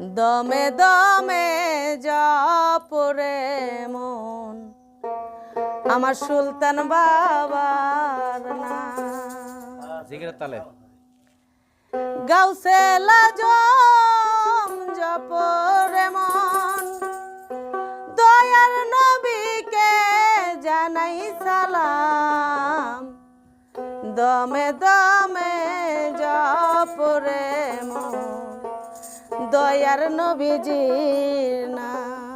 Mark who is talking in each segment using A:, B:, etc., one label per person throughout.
A: দমে দমে জপরে মন। আমার সুলতান বাবার
B: তালে।
A: গাউসে জপরে মন। দয়ার নবীকে জানাই সালাম। দমে দমে জপরে মন। দয়ার নবীজির নাম।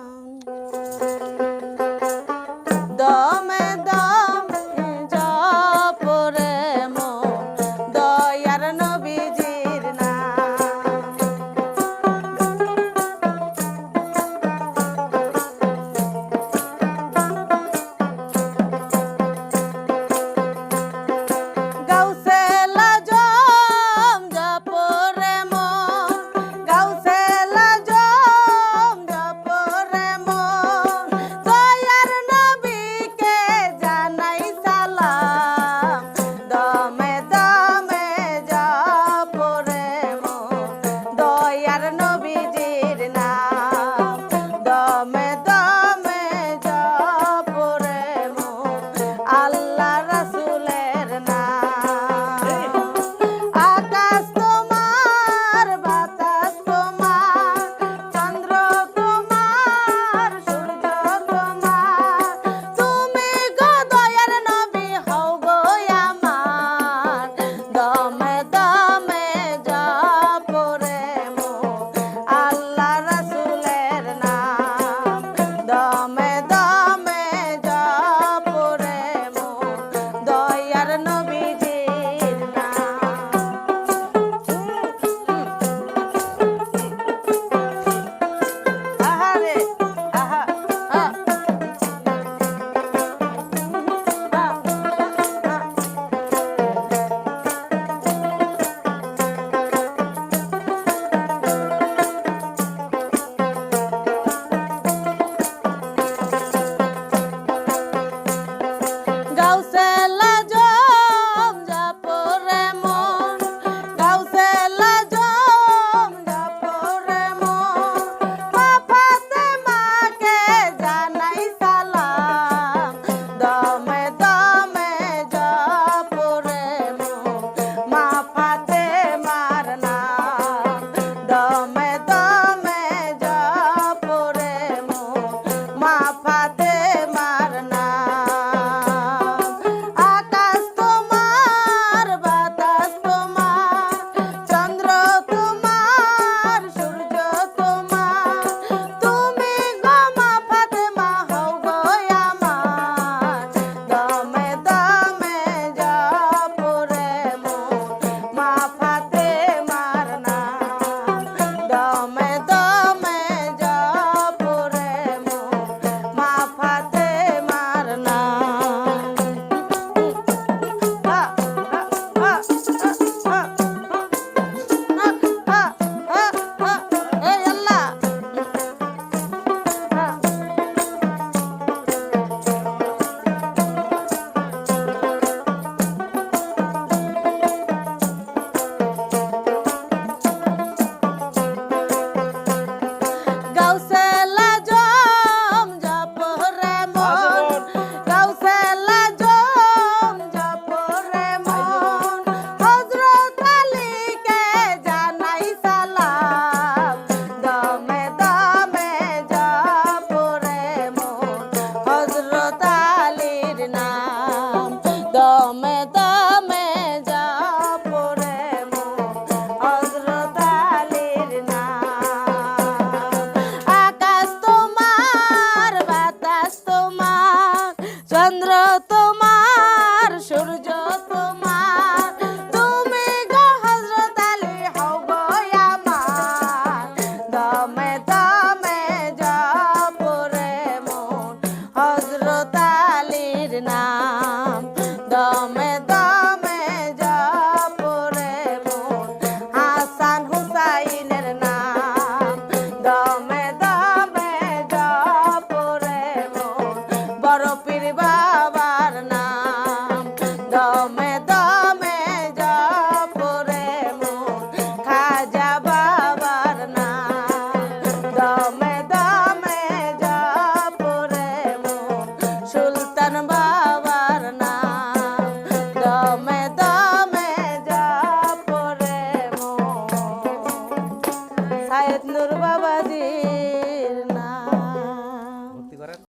A: বড় পীর বা